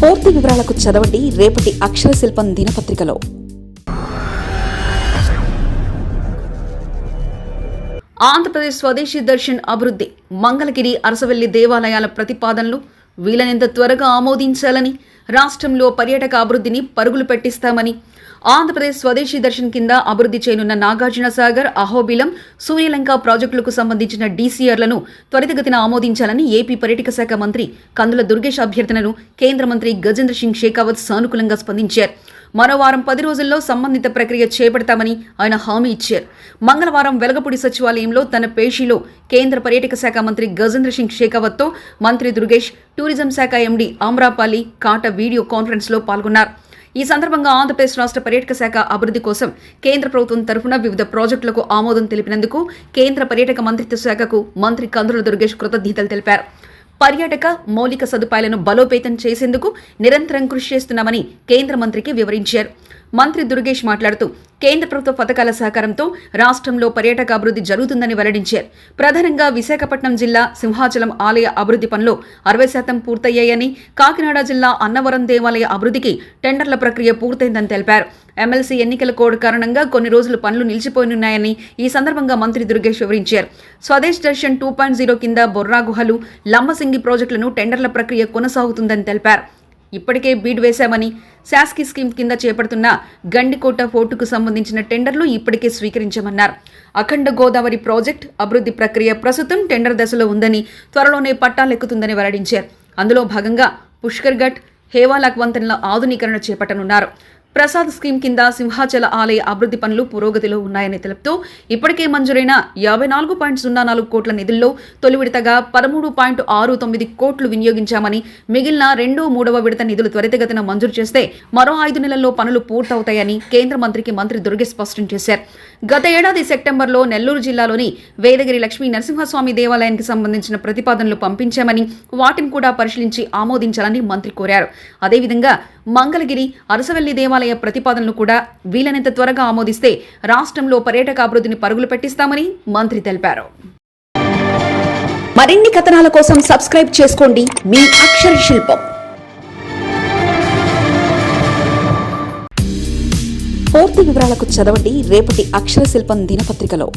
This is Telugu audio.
పూర్తి వివరాలకు చదవండి రేపటి అక్షర శిల్పం దినపత్రికలో. ఆంధ్రప్రదేశ్ స్వదేశీ దర్శన్ అభివృద్ధి. మంగళగిరి అరసవెల్లి దేవాలయాల ప్రతిపాదనలు వీలైనంత త్వరగా ఆమోదించాలని రాష్ట్రంలో పర్యాటక అభివృద్ధిని పరుగులు పెట్టిస్తామని. ఆంధ్రప్రదేశ్ స్వదేశీ దర్శన్ కింద అభివృద్ధి చేయనున్న నాగార్జున సాగర్ అహోబిలం సూర్యలంక ప్రాజెక్టులకు సంబంధించిన డీసీఆర్లను త్వరితగతిన ఆమోదించాలని ఏపీ పర్యాటక శాఖ మంత్రి కందుల దుర్గేష్ అభ్యర్థనను కేంద్ర మంత్రి గజేంద్ర సింగ్ షేకావత్ సానుకూలంగా స్పందించారు. మరో వారం పది రోజుల్లో సంబంధిత ప్రక్రియ చేపడతామని ఆయన హామీ ఇచ్చారు. మంగళవారం వెలగపూడి సచివాలయంలో తన పేషీలో కేంద్ర పర్యాటక శాఖ మంత్రి గజేంద్ర సింగ్ షేకావత్తో మంత్రి దుర్గేష్ టూరిజం శాఖ ఎండీ ఆమ్రాపాలి కాట వీడియో కాన్ఫరెన్స్లో పాల్గొన్నారు. ఈ సందర్భంగా ఆంధ్రప్రదేశ్ రాష్ట్ర పర్యాటక శాఖ అభివృద్ధి కోసం కేంద్ర ప్రభుత్వం తరఫున వివిధ ప్రాజెక్టులకు ఆమోదం తెలిపినందుకు కేంద్ర పర్యాటక మంత్రిత్వ శాఖకు మంత్రి కందుల దుర్గేష్ కృతజ్ఞతలు తెలిపారు. పర్యాటక మౌలిక సదుపాయాలను బలోపేతం చేసేందుకు నిరంతరం కృషి చేస్తున్నామని కేంద్ర మంత్రికి వివరించారు. మంత్రి దుర్గేష్ మాట్లాడుతూ కేంద్ర ప్రభుత్వ పథకాల సహకారంతో రాష్ట్రంలో పర్యాటక అభివృద్ధి జరుగుతుందని వెల్లడించారు. ప్రధానంగా విశాఖపట్నం జిల్లా సింహాచలం ఆలయ అభివృద్ధి పనులు అరవై శాతం పూర్తయ్యాయని కాకినాడ జిల్లా అన్నవరం దేవాలయ అభివృద్ధికి టెండర్ల ప్రక్రియ పూర్తయిందని తెలిపారు. ఎమ్మెల్సీ ఎన్నికల కోడ్ కారణంగా కొన్ని రోజులు పనులు నిలిచిపోయినున్నాయని ఈ సందర్భంగా మంత్రి దుర్గేష్ వివరించారు. Swadesh Darshan two point zero కింద బొర్రా గుహలు లంబసింగి ప్రాజెక్టులను టెండర్ల ప్రక్రియ కొనసాగుతుందని తెలిపారు. ఇప్పటికే బీడ్ వేశామని శాస్కి స్కీమ్ కింద చేపడుతున్న గండికోట ఫోర్టుకు సంబంధించిన టెండర్లు ఇప్పటికే స్వీకరించామన్నారు. అఖండ గోదావరి ప్రాజెక్ట్ అభివృద్ధి ప్రక్రియ ప్రస్తుతం టెండర్ దశలో ఉందని త్వరలోనే పట్టాలెక్కుతుందని వెల్లడించారు. అందులో భాగంగా పుష్కర్ఘట్ హేవాలాక్ వంతెనల ఆధునీకరణ చేపట్టనున్నారు. ప్రసాద్ స్కీమ్ కింద సింహాచల ఆలయ అభివృద్ధి పనులు పురోగతిలో ఉన్నాయని తెలుపుతూ ఇప్పటికే మంజూరైన యాభై నాలుగు పాయింట్ సున్నా నాలుగు కోట్ల నిధుల్లో తొలి విడతగా పదమూడు పాయింట్ ఆరు తొమ్మిది కోట్లు వినియోగించామని మిగిలిన రెండో మూడవ విడత నిధులు త్వరితగతిన మంజూరు చేస్తే మరో ఐదు నెలల్లో పనులు పూర్తవుతాయని కేంద్ర మంత్రికి మంత్రి దుర్గే స్పష్టం చేశారు. గత ఏడాది సెప్టెంబర్లో నెల్లూరు జిల్లాలోని వేదగిరి లక్ష్మీ నరసింహస్వామి దేవాలయానికి సంబంధించిన ప్రతిపాదనలు పంపించామని వాటిని కూడా పరిశీలించి ఆమోదించాలని మంత్రి కోరారు. అదేవిధంగా మంగళగిరి అరసవెల్లి దేవాలయం ప్రతిపాదనలు కూడా వీలైనంత త్వరగా ఆమోదిస్తే రాష్ట్రంలో పర్యాటక అభివృద్ధిని పరుగులు పెట్టిస్తామని మంత్రి తెలిపారు. మరిన్ని కథనాల కోసం సబ్స్క్రైబ్ చేసుకోండి. మీ అక్షర శిల్పం. పూర్తి వివరాలకు చదవండి. రేపటి అక్షర శిల్పం దినపత్రికలో.